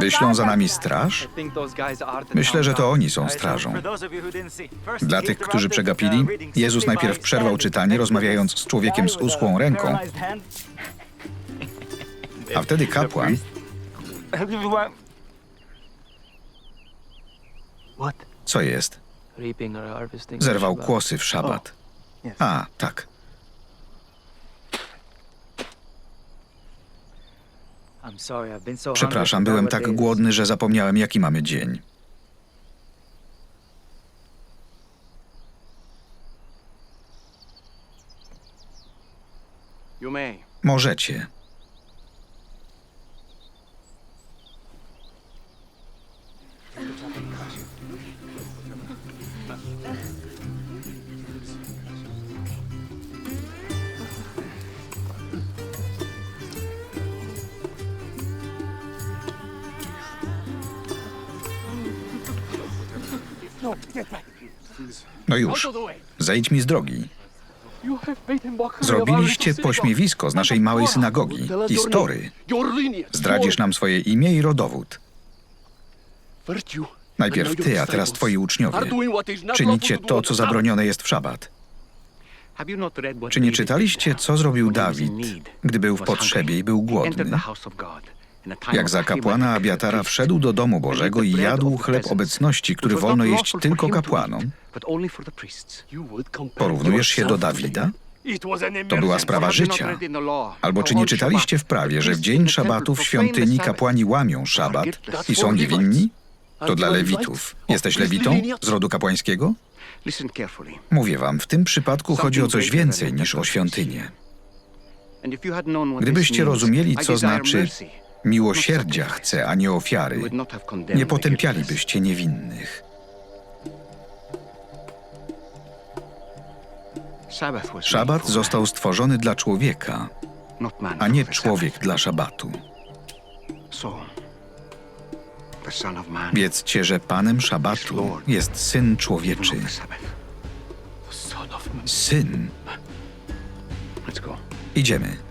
Wyślą za nami straż? Myślę, że to oni są strażą. Dla tych, którzy przegapili, Jezus najpierw przerwał czytanie, rozmawiając z człowiekiem z uschłą ręką, a wtedy kapłan Co jest? Zerwał kłosy w szabat. A, tak. Przepraszam, byłem tak głodny, że zapomniałem, jaki mamy dzień. Możecie. No już, zejdź mi z drogi. Zrobiliście pośmiewisko z naszej małej synagogi. History. Zdradzisz nam swoje imię i rodowód. Najpierw ty, a teraz twoi uczniowie. Czynicie to, co zabronione jest w szabat. Czy nie czytaliście, co zrobił Dawid, gdy był w potrzebie i był głodny? Jak za kapłana Abiatara wszedł do domu Bożego i jadł chleb obecności, który wolno jeść tylko kapłanom? Porównujesz się do Dawida? To była sprawa życia. Albo czy nie czytaliście w prawie, że w dzień szabatu w świątyni kapłani łamią szabat i są niewinni? To dla lewitów. Jesteś lewitą z rodu kapłańskiego? Mówię wam, w tym przypadku chodzi o coś więcej niż o świątynię. Gdybyście rozumieli, co znaczy Miłosierdzia chcę, a nie ofiary. Nie potępialibyście niewinnych. Szabat został stworzony dla człowieka, a nie człowiek dla szabatu. Wiedzcie, że panem szabatu jest syn człowieczy. Syn. Idziemy.